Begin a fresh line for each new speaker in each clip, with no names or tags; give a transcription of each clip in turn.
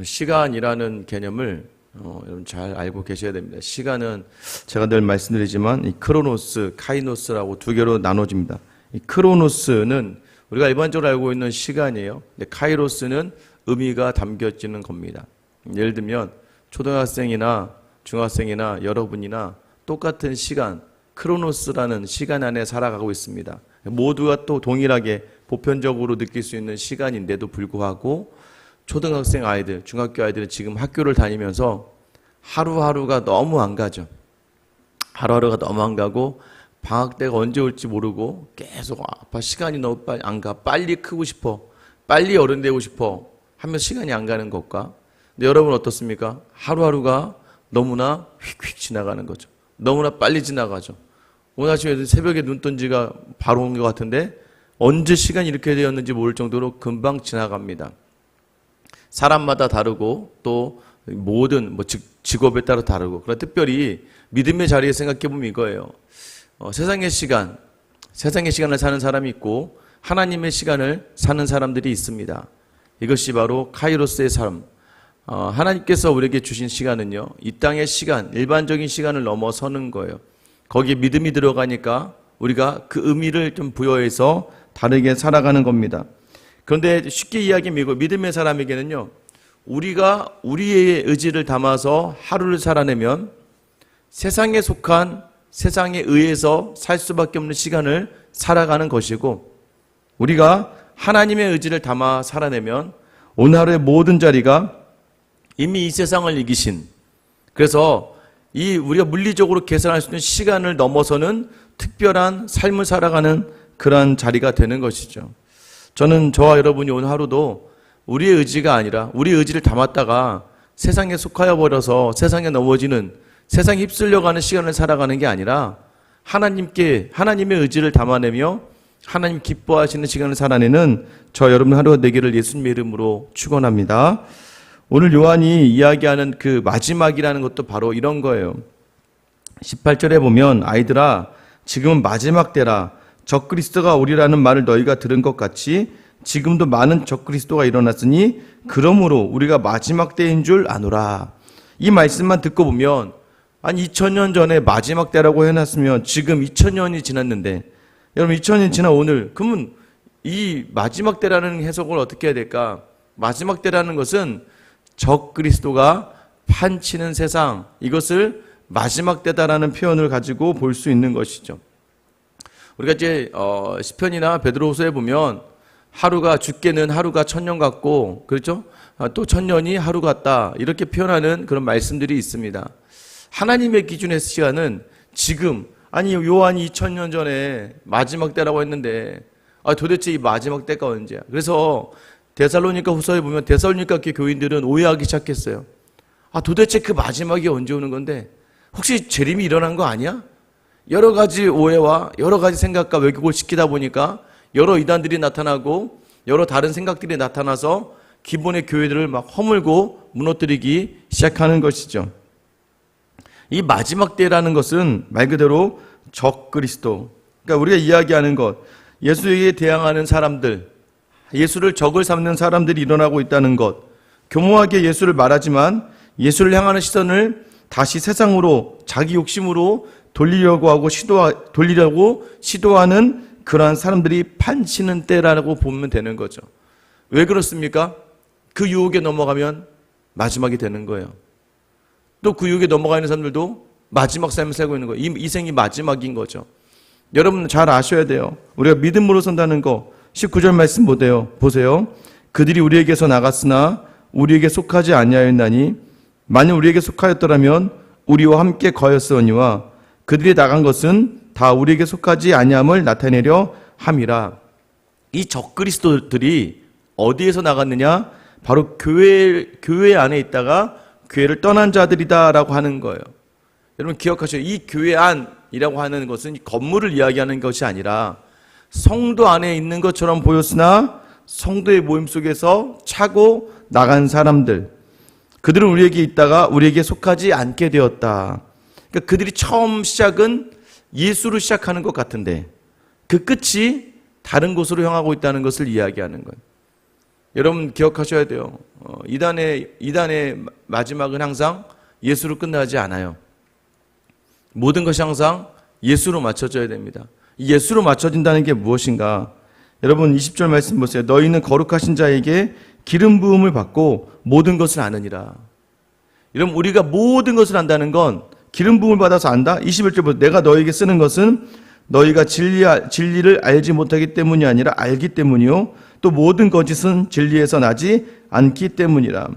시간이라는 개념을 어, 여러분 잘 알고 계셔야 됩니다. 시간은 제가 늘 말씀드리지만 이 크로노스, 카이노스라고 두 개로 나눠집니다. 이 크로노스는 우리가 일반적으로 알고 있는 시간이에요. 근데 카이로스는 의미가 담겨지는 겁니다. 예를 들면 초등학생이나 중학생이나 여러분이나 똑같은 시간, 크로노스라는 시간 안에 살아가고 있습니다. 모두가 또 동일하게 보편적으로 느낄 수 있는 시간인데도 불구하고 초등학생 아이들, 중학교 아이들은 지금 학교를 다니면서 하루하루가 너무 안 가죠. 하루하루가 너무 안 가고 방학 때가 언제 올지 모르고 계속 아빠 시간이 너무 빨리 안 가. 빨리 크고 싶어. 빨리 어른 되고 싶어. 하면 시간이 안 가는 것과 근데 여러분 어떻습니까? 하루하루가 너무나 휙휙 지나가는 거죠. 너무나 빨리 지나가죠. 오늘 아침에 새벽에 눈 뜬 지가 바로 온 것 같은데 언제 시간이 이렇게 되었는지 모를 정도로 금방 지나갑니다. 사람마다 다르고 또 모든 뭐 직, 직업에 따라 다르고 그러나 특별히 믿음의 자리에 생각해 보면 이거예요. 어, 세상의 시간, 세상의 시간을 사는 사람이 있고 하나님의 시간을 사는 사람들이 있습니다. 이것이 바로 카이로스의 삶. 어, 하나님께서 우리에게 주신 시간은요, 이 땅의 시간, 일반적인 시간을 넘어서는 거예요. 거기에 믿음이 들어가니까 우리가 그 의미를 좀 부여해서 다르게 살아가는 겁니다. 그런데 쉽게 이야기하면 믿음의 사람에게는요, 우리가 우리의 의지를 담아서 하루를 살아내면 세상에 속한 세상에 의해서 살 수밖에 없는 시간을 살아가는 것이고 우리가 하나님의 의지를 담아 살아내면 오늘 하루의 모든 자리가 이미 이 세상을 이기신 그래서 이 우리가 물리적으로 계산할 수 있는 시간을 넘어서는 특별한 삶을 살아가는 그러한 자리가 되는 것이죠. 저는 저와 여러분이 오늘 하루도 우리의 의지가 아니라 우리의 의지를 담았다가 세상에 속하여 버려서 세상에 넘어지는 세상에 휩쓸려가는 시간을 살아가는 게 아니라 하나님께 하나님의 의지를 담아내며 하나님 기뻐하시는 시간을 살아내는 저 여러분 하루가 되기를 예수님의 이름으로 축원합니다. 오늘 요한이 이야기하는 그 마지막이라는 것도 바로 이런 거예요. 18절에 보면 아이들아 지금은 마지막 때라 적그리스도가 오리라는 말을 너희가 들은 것 같이 지금도 많은 적그리스도가 일어났으니 그러므로 우리가 마지막 때인 줄 아노라. 이 말씀만 듣고 보면 아니 2000년 전에 마지막 때라고 해놨으면 지금 2000년이 지났는데 여러분 2000년 지난 오늘 그러면 이 마지막 때라는 해석을 어떻게 해야 될까? 마지막 때라는 것은 적 그리스도가 판치는 세상 이것을 마지막 때다라는 표현을 가지고 볼 수 있는 것이죠. 우리가 이제 어, 시편이나 베드로후서에 보면 하루가 죽게는 하루가 천년 같고 그렇죠? 아, 또 천년이 하루 같다 이렇게 표현하는 그런 말씀들이 있습니다. 하나님의 기준의 시간은 지금 아니 요한이 2000년 전에 마지막 때라고 했는데 아, 도대체 이 마지막 때가 언제야? 그래서 데살로니가 후서에 보면 데살로니가 교인들은 오해하기 시작했어요. 아 도대체 그 마지막이 언제 오는 건데 혹시 재림이 일어난 거 아니야? 여러 가지 오해와 여러 가지 생각과 왜곡을 시키다 보니까 여러 이단들이 나타나고 여러 다른 생각들이 나타나서 기본의 교회들을 막 허물고 무너뜨리기 시작하는 것이죠. 이 마지막 때라는 것은 말 그대로 적 그리스도. 그러니까 우리가 이야기하는 것, 예수에게 대항하는 사람들, 예수를 적을 삼는 사람들이 일어나고 있다는 것, 교모하게 예수를 말하지만 예수를 향하는 시선을 다시 세상으로 자기 욕심으로 돌리려고 하고 시도 돌리려고 시도하는 그러한 사람들이 판치는 때라고 보면 되는 거죠. 왜 그렇습니까? 그 유혹에 넘어가면 마지막이 되는 거예요. 또 그 유혹에 넘어가 있는 사람들도 마지막 삶을 살고 있는 거예요. 이, 이 생이 마지막인 거죠. 여러분 잘 아셔야 돼요. 우리가 믿음으로 선다는 거 19절 말씀 보세요. 보세요. 그들이 우리에게서 나갔으나 우리에게 속하지 아니하였나니 만일 우리에게 속하였더라면 우리와 함께 거였으니와 그들이 나간 것은 다 우리에게 속하지 아니함을 나타내려 함이라. 이 적그리스도들이 어디에서 나갔느냐? 바로 교회 교회 안에 있다가 교회를 떠난 자들이다라고 하는 거예요. 여러분 기억하셔요. 이 교회 안이라고 하는 것은 건물을 이야기하는 것이 아니라 성도 안에 있는 것처럼 보였으나 성도의 모임 속에서 차고 나간 사람들. 그들은 우리에게 있다가 우리에게 속하지 않게 되었다. 그러니까 그들이 처음 시작은 예수로 시작하는 것 같은데 그 끝이 다른 곳으로 향하고 있다는 것을 이야기하는 거예요. 여러분 기억하셔야 돼요. 어, 이단의 이단의 마지막은 항상 예수로 끝나지 않아요. 모든 것이 항상 예수로 맞춰져야 됩니다. 이 예수로 맞춰진다는 게 무엇인가? 여러분 20절 말씀 보세요. 너희는 거룩하신 자에게 기름 부음을 받고 모든 것을 아느니라. 여러분 우리가 모든 것을 안다는 건 기름 부음을 받아서 안다. 21절 보세요. 내가 너에게 쓰는 것은 너희가 진리 진리를 알지 못하기 때문이 아니라 알기 때문이요. 또 모든 거짓은 진리에서 나지 않기 때문이라.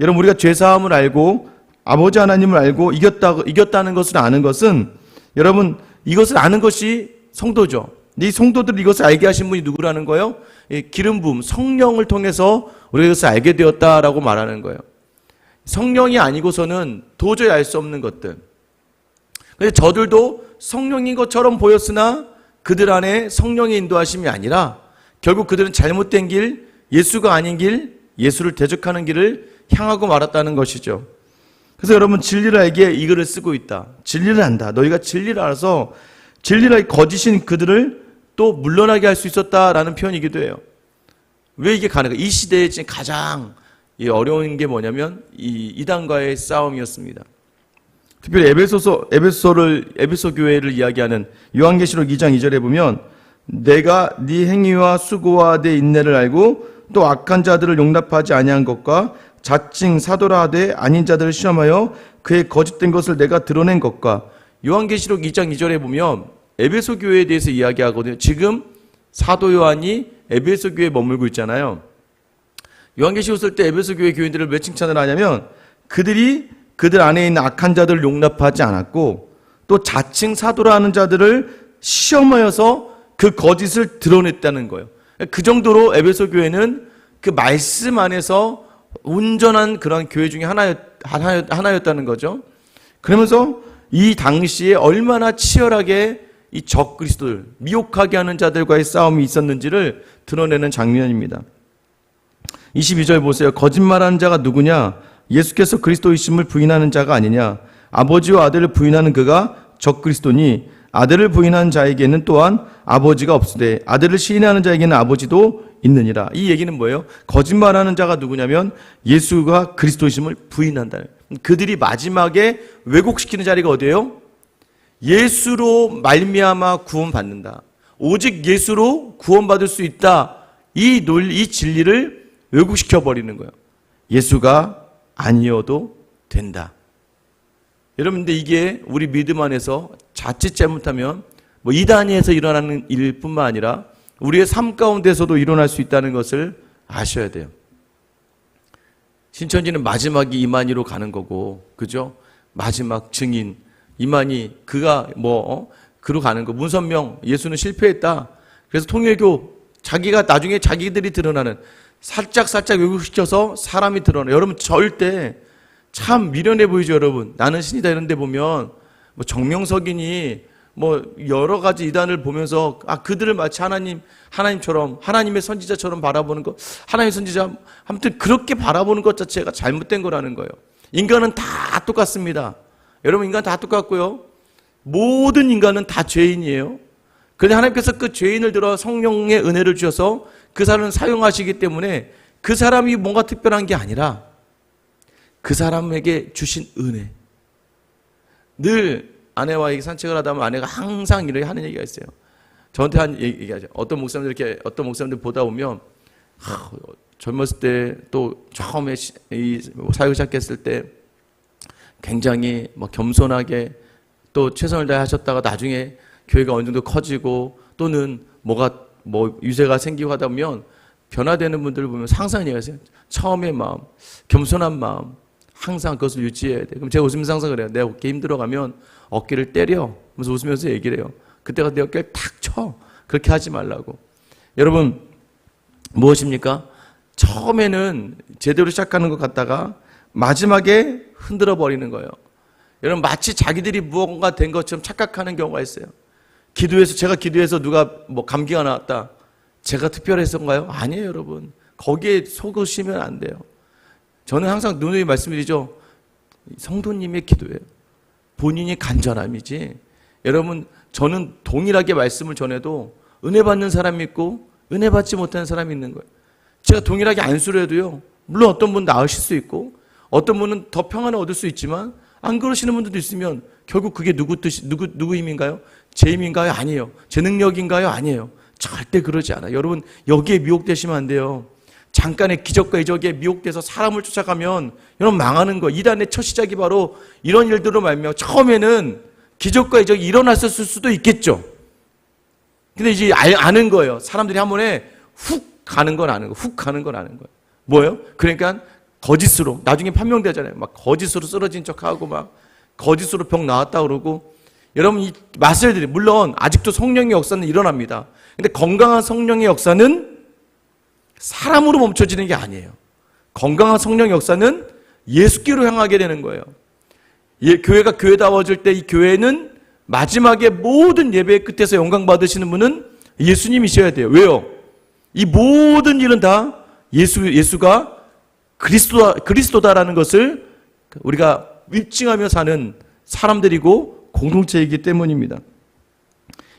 여러분 우리가 죄 사함을 알고 아버지 하나님을 알고 이겼다 이겼다는 것을 아는 것은 여러분 이것을 아는 것이 성도죠. 이 성도들 이것을 알게 하신 분이 누구라는 거예요? 이 기름 부음 성령을 통해서 우리가 이것을 알게 되었다라고 말하는 거예요. 성령이 아니고서는 도저히 알 수 없는 것들. 근데 저들도 성령인 것처럼 보였으나 그들 안에 성령의 인도하심이 아니라 결국 그들은 잘못된 길, 예수가 아닌 길, 예수를 대적하는 길을 향하고 말았다는 것이죠. 그래서 여러분 진리를 알기에 이 글을 쓰고 있다. 진리를 안다. 너희가 진리를 알아서 진리를 거짓인 그들을 또 물러나게 할 수 있었다라는 표현이기도 해요. 왜 이게 가능해? 이 시대에 지금 가장 이 어려운 게 뭐냐면 이 이단과의 싸움이었습니다. 특별히 에베소서 에베소를 에베소 교회를 이야기하는 요한계시록 2장 2절에 보면 내가 네 행위와 수고와 내 인내를 알고 또 악한 자들을 용납하지 아니한 것과 자칭 사도라 하되 아닌 자들을 시험하여 그의 거짓된 것을 내가 드러낸 것과 요한계시록 2장 2절에 보면 에베소 교회에 대해서 이야기하거든요. 지금 사도 요한이 에베소 교회에 머물고 있잖아요. 요한계시록 쓸 때 에베소 교회 교인들을 왜 칭찬을 하냐면 그들이 그들 안에 있는 악한 자들을 용납하지 않았고 또 자칭 사도라 하는 자들을 시험하여서 그 거짓을 드러냈다는 거예요. 그 정도로 에베소 교회는 그 말씀 안에서 온전한 그런 교회 중에 하나였, 하나였 다는 거죠. 그러면서 이 당시에 얼마나 치열하게 이 적그리스도들, 미혹하게 하는 자들과의 싸움이 있었는지를 드러내는 장면입니다. 22절 보세요. 거짓말하는 자가 누구냐? 예수께서 그리스도이심을 부인하는 자가 아니냐? 아버지와 아들을 부인하는 그가 적그리스도니 아들을 부인하는 자에게는 또한 아버지가 없으되 아들을 시인하는 자에게는 아버지도 있느니라. 이 얘기는 뭐예요? 거짓말하는 자가 누구냐면 예수가 그리스도이심을 부인한다. 그들이 마지막에 왜곡시키는 자리가 어디예요? 예수로 말미암아 구원받는다. 오직 예수로 구원받을 수 있다. 이 논리, 이 진리를 왜곡시켜 버리는 거예요. 예수가 아니어도 된다. 여러분, 근데 이게 우리 믿음 안에서 자칫 잘못하면 뭐 이단에서 일어나는 일뿐만 아니라 우리의 삶 가운데서도 일어날 수 있다는 것을 아셔야 돼요. 신천지는 마지막이 이만희로 가는 거고, 그죠? 마지막 증인, 이만희, 그가 뭐, 어? 그로 가는 거. 문선명, 예수는 실패했다. 그래서 통일교, 자기가 나중에 자기들이 드러나는 살짝 살짝 왜곡시켜서 사람이 드러나. 여러분 절대 참 미련해 보이죠, 여러분. 나는 신이다 이런 데 보면 뭐 정명석이니 뭐 여러 가지 이단을 보면서 아 그들을 마치 하나님 하나님처럼 하나님의 선지자처럼 바라보는 것 하나님의 선지자 아무튼 그렇게 바라보는 것 자체가 잘못된 거라는 거예요. 인간은 다 똑같습니다. 여러분 인간 다 똑같고요. 모든 인간은 다 죄인이에요. 그런데 하나님께서 그 죄인을 들어 성령의 은혜를 주셔서 그 사람을 사용하시기 때문에 그 사람이 뭔가 특별한 게 아니라 그 사람에게 주신 은혜. 늘 아내와 산책을 하다 보면 아내가 항상 이렇게 하는 얘기가 있어요. 저한테 한 얘기하죠. 어떤 목사님들 이렇게 어떤 목사님들 보다 보면 하, 젊었을 때 또 처음에 이 사역을 시작했을 때 굉장히 뭐 겸손하게 또 최선을 다하셨다가 나중에 교회가 어느 정도 커지고 또는 뭐가 뭐 유세가 생기고 하다 보면 변화되는 분들을 보면 상상 얘기하세요. 처음의 마음, 겸손한 마음, 항상 그것을 유지해야 돼. 그럼 제가 웃으면서 항상 그래요. 내가 어깨 힘들어가면 어깨를 때려. 그래서 웃으면서 얘기를 해요. 그때가 내 어깨를 탁 쳐. 그렇게 하지 말라고. 여러분, 무엇입니까? 처음에는 제대로 시작하는 것 같다가 마지막에 흔들어 버리는 거예요. 여러분, 마치 자기들이 무언가 된 것처럼 착각하는 경우가 있어요. 기도해서, 제가 기도해서 누가 뭐 감기가 나왔다. 제가 특별해서인가요? 아니에요, 여러분. 거기에 속으시면 안 돼요. 저는 항상 누누이 말씀드리죠. 성도님의 기도예요. 본인이 간절함이지. 여러분, 저는 동일하게 말씀을 전해도 은혜 받는 사람이 있고 은혜 받지 못하는 사람이 있는 거예요. 제가 동일하게 안수를 해도요. 물론 어떤 분 나으실 수 있고 어떤 분은 더 평안을 얻을 수 있지만 안 그러시는 분들도 있으면 결국 그게 누구 뜻이 누구 누구 힘인가요? 제 힘인가요? 아니에요. 제 능력인가요? 아니에요. 절대 그러지 않아요. 여러분 여기에 미혹되시면 안 돼요. 잠깐의 기적과 이적에 미혹돼서 사람을 쫓아가면 여러분 망하는 거. 이단의 첫 시작이 바로 이런 일들로 말미암아 처음에는 기적과 이적이 일어났을 수도 있겠죠. 근데 이제 알- 아는 거예요. 사람들이 한 번에 훅 가는 건 아는 거, 훅 가는 건 아는 거예요. 뭐예요? 그러니까 거짓으로 나중에 판명되잖아요. 막 거짓으로 쓰러진 척하고 막 거짓으로 병 나왔다 그러고 여러분 이 맛을 들이 물론 아직도 성령의 역사는 일어납니다. 근데 건강한 성령의 역사는 사람으로 멈춰지는 게 아니에요. 건강한 성령의 역사는 예수께로 향하게 되는 거예요. 예, 교회가 교회다워질 때 이 교회는 마지막에 모든 예배의 끝에서 영광 받으시는 분은 예수님이셔야 돼요. 왜요? 이 모든 일은 다 예수 예수가 그리스도다 그리스도다라는 것을 우리가 입증하며 사는 사람들이고 공동체이기 때문입니다.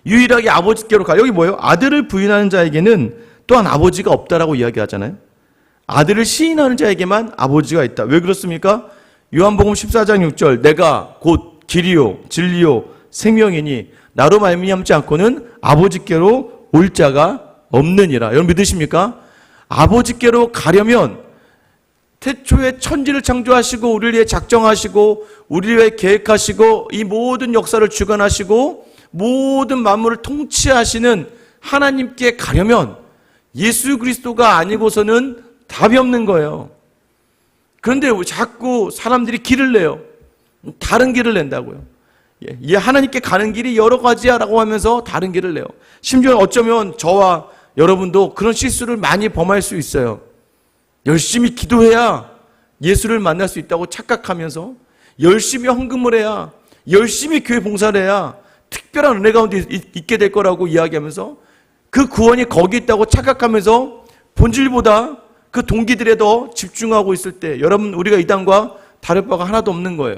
유일하게 아버지께로 가. 여기 뭐예요? 아들을 부인하는 자에게는 또한 아버지가 없다라고 이야기하잖아요. 아들을 시인하는 자에게만 아버지가 있다. 왜 그렇습니까? 요한복음 14장 6절 내가 곧 길이요 진리요 생명이니 나로 말미암지 않고는 아버지께로 올 자가 없느니라. 여러분 믿으십니까? 아버지께로 가려면 태초에 천지를 창조하시고 우리를 위해 작정하시고 우리를 위해 계획하시고 이 모든 역사를 주관하시고 모든 만물을 통치하시는 하나님께 가려면 예수 그리스도가 아니고서는 답이 없는 거예요. 그런데 왜 자꾸 사람들이 길을 내요. 다른 길을 낸다고요. 예, 이 하나님께 가는 길이 여러 가지야라고 하면서 다른 길을 내요. 심지어 어쩌면 저와 여러분도 그런 실수를 많이 범할 수 있어요. 열심히 기도해야 예수를 만날 수 있다고 착각하면서 열심히 헌금을 해야 열심히 교회 봉사를 해야 특별한 은혜 가운데 있- 있게 될 거라고 이야기하면서 그 구원이 거기 있다고 착각하면서 본질보다 그 동기들에 더 집중하고 있을 때 여러분 우리가 이 땅과 다를 바가 하나도 없는 거예요.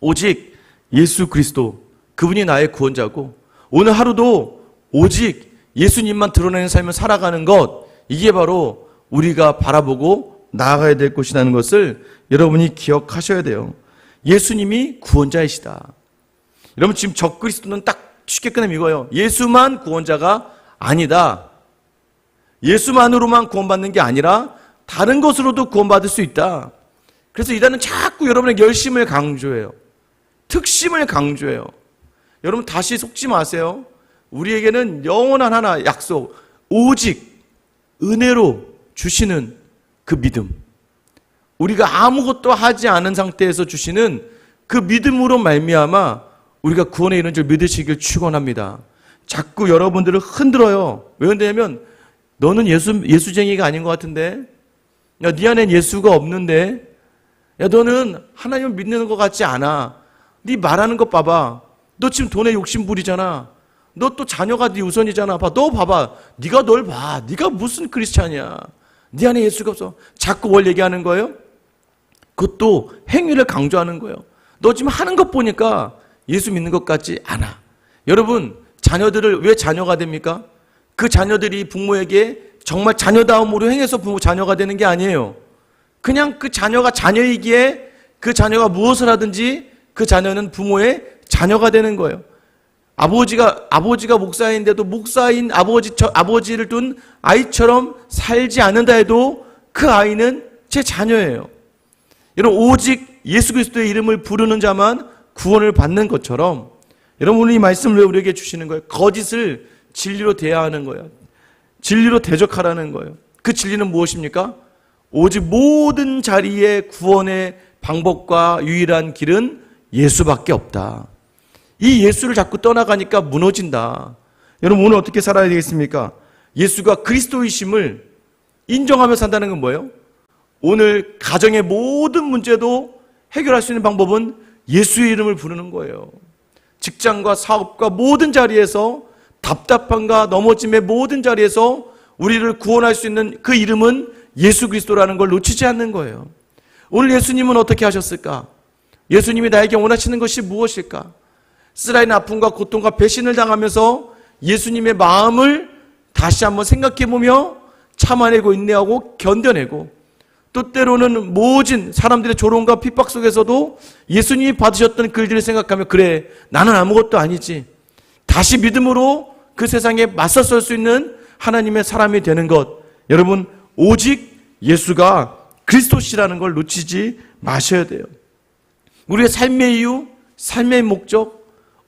오직 예수 그리스도 그분이 나의 구원자고 오늘 하루도 오직 예수님만 드러내는 삶을 살아가는 것 이게 바로 우리가 바라보고 나아가야 될 것이라는 것을 여러분이 기억하셔야 돼요. 예수님이 구원자이시다. 여러분 지금 적그리스도는 딱 쉽게 끝내면 이거예요. 예수만 구원자가 아니다. 예수만으로만 구원받는 게 아니라 다른 것으로도 구원받을 수 있다. 그래서 이단은 자꾸 여러분의 열심을 강조해요. 특심을 강조해요. 여러분 다시 속지 마세요. 우리에게는 영원한 하나 약속, 오직 은혜로 주시는 그 믿음. 우리가 아무것도 하지 않은 상태에서 주시는 그 믿음으로 말미암아 우리가 구원에 이른 줄 믿으시길 축원합니다. 자꾸 여러분들을 흔들어요. 왜 흔드냐면 너는 예수 예수쟁이가 아닌 것 같은데, 야, 네 안엔 예수가 없는데, 야, 너는 하나님을 믿는 것 같지 않아. 네 말하는 것 봐봐. 너 지금 돈에 욕심 부리잖아. 너 또 자녀가 네 우선이잖아. 봐, 너 봐봐. 네가 널 봐. 네가 무슨 크리스찬이야. 네 안에 예수가 없어. 자꾸 뭘 얘기하는 거예요? 그것도 행위를 강조하는 거예요. 너 지금 하는 것 보니까 예수 믿는 것 같지 않아. 여러분, 자녀들을 왜 자녀가 됩니까? 그 자녀들이 부모에게 정말 자녀다움으로 행해서 부모 자녀가 되는 게 아니에요. 그냥 그 자녀가 자녀이기에 그 자녀가 무엇을 하든지 그 자녀는 부모의 자녀가 되는 거예요. 아버지가 아버지가 목사인데도 목사인 아버지 아버지를 둔 아이처럼 살지 않는다 해도 그 아이는 제 자녀예요. 여러분 오직 예수 그리스도의 이름을 부르는 자만 구원을 받는 것처럼 여러분 이 말씀을 왜 우리에게 주시는 거예요? 거짓을 진리로 대하는 거예요. 진리로 대적하라는 거예요. 그 진리는 무엇입니까? 오직 모든 자리에 구원의 방법과 유일한 길은 예수밖에 없다. 이 예수를 자꾸 떠나가니까 무너진다. 여러분 오늘 어떻게 살아야 되겠습니까? 예수가 그리스도이심을 인정하며 산다는 건 뭐예요? 오늘 가정의 모든 문제도 해결할 수 있는 방법은 예수의 이름을 부르는 거예요. 직장과 사업과 모든 자리에서 답답함과 넘어짐의 모든 자리에서 우리를 구원할 수 있는 그 이름은 예수 그리스도라는 걸 놓치지 않는 거예요. 오늘 예수님은 어떻게 하셨을까? 예수님이 나에게 원하시는 것이 무엇일까? 쓰라린 아픔과 고통과 배신을 당하면서 예수님의 마음을 다시 한번 생각해 보며 참아내고 인내하고 견뎌내고 또 때로는 모진 사람들의 조롱과 핍박 속에서도 예수님이 받으셨던 그 일들을 생각하며 그래 나는 아무것도 아니지 다시 믿음으로 그 세상에 맞서설 수 있는 하나님의 사람이 되는 것 여러분 오직 예수가 그리스도시라는 걸 놓치지 마셔야 돼요. 우리의 삶의 이유, 삶의 목적,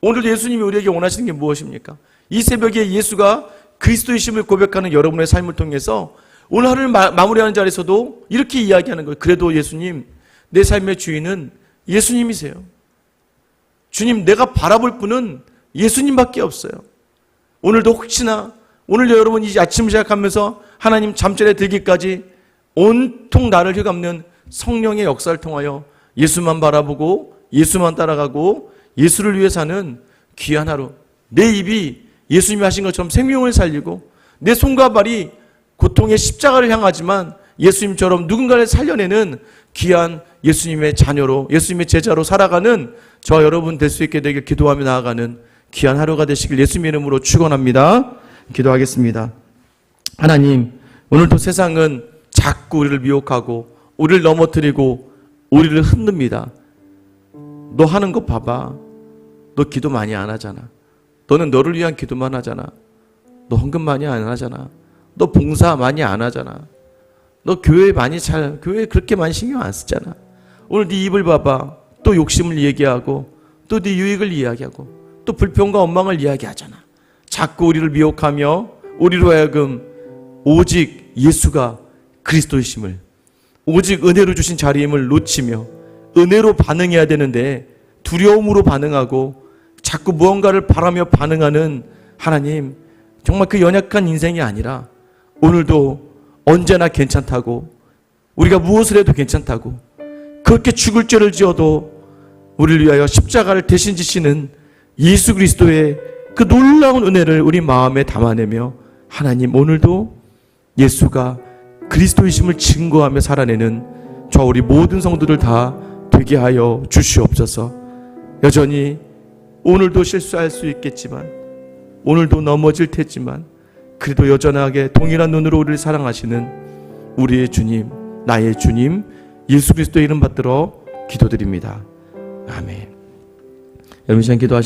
오늘 예수님이 우리에게 원하시는 게 무엇입니까? 이 새벽에 예수가 그리스도이심을 고백하는 여러분의 삶을 통해서 오늘 하루를 마, 마무리하는 자리에서도 이렇게 이야기하는 거예요. 그래도 예수님, 내 삶의 주인은 예수님이세요. 주님, 내가 바라볼 분은 예수님밖에 없어요. 오늘도 혹시나 오늘 여러분 이 아침 시작하면서 하나님 잠자리에 들기까지 온통 나를 휘감는 성령의 역사를 통하여 예수만 바라보고 예수만 따라가고 예수를 위해 사는 귀한 하루. 내 입이 예수님이 하신 것처럼 생명을 살리고 내 손과 발이 고통의 십자가를 향하지만 예수님처럼 누군가를 살려내는 귀한 예수님의 자녀로 예수님의 제자로 살아가는 저 여러분 될 수 있게 되길 기도하며 나아가는 귀한 하루가 되시길 예수님의 이름으로 축원합니다. 기도하겠습니다. 하나님, 오늘도 세상은 자꾸 우리를 미혹하고 우리를 넘어뜨리고 우리를 흔듭니다. 너 하는 거 봐봐. 너 기도 많이 안 하잖아. 너는 너를 위한 기도만 하잖아. 너 헌금 많이 안 하잖아. 너 봉사 많이 안 하잖아. 너 교회 많이 잘 교회 그렇게 많이 신경 안 쓰잖아. 오늘 네 입을 봐봐. 또 욕심을 얘기하고 또 네 유익을 이야기하고 또 불평과 원망을 이야기하잖아. 자꾸 우리를 미혹하며 우리로 하여금 오직 예수가 그리스도이심을 오직 은혜로 주신 자리임을 놓치며 은혜로 반응해야 되는데 두려움으로 반응하고 자꾸 무언가를 바라며 반응하는 하나님 정말 그 연약한 인생이 아니라 오늘도 언제나 괜찮다고 우리가 무엇을 해도 괜찮다고 그렇게 죽을 죄를 지어도 우리를 위하여 십자가를 대신 지시는 예수 그리스도의 그 놀라운 은혜를 우리 마음에 담아내며 하나님 오늘도 예수가 그리스도이심을 증거하며 살아내는 저 우리 모든 성도들 다 되게 하여 주시옵소서. 여전히 오늘도 실수할 수 있겠지만 오늘도 넘어질 테지만 그래도 여전하게 동일한 눈으로 우리를 사랑하시는 우리의 주님, 나의 주님 예수 그리스도의 이름 받들어 기도드립니다. 아멘. 여러분 기도하시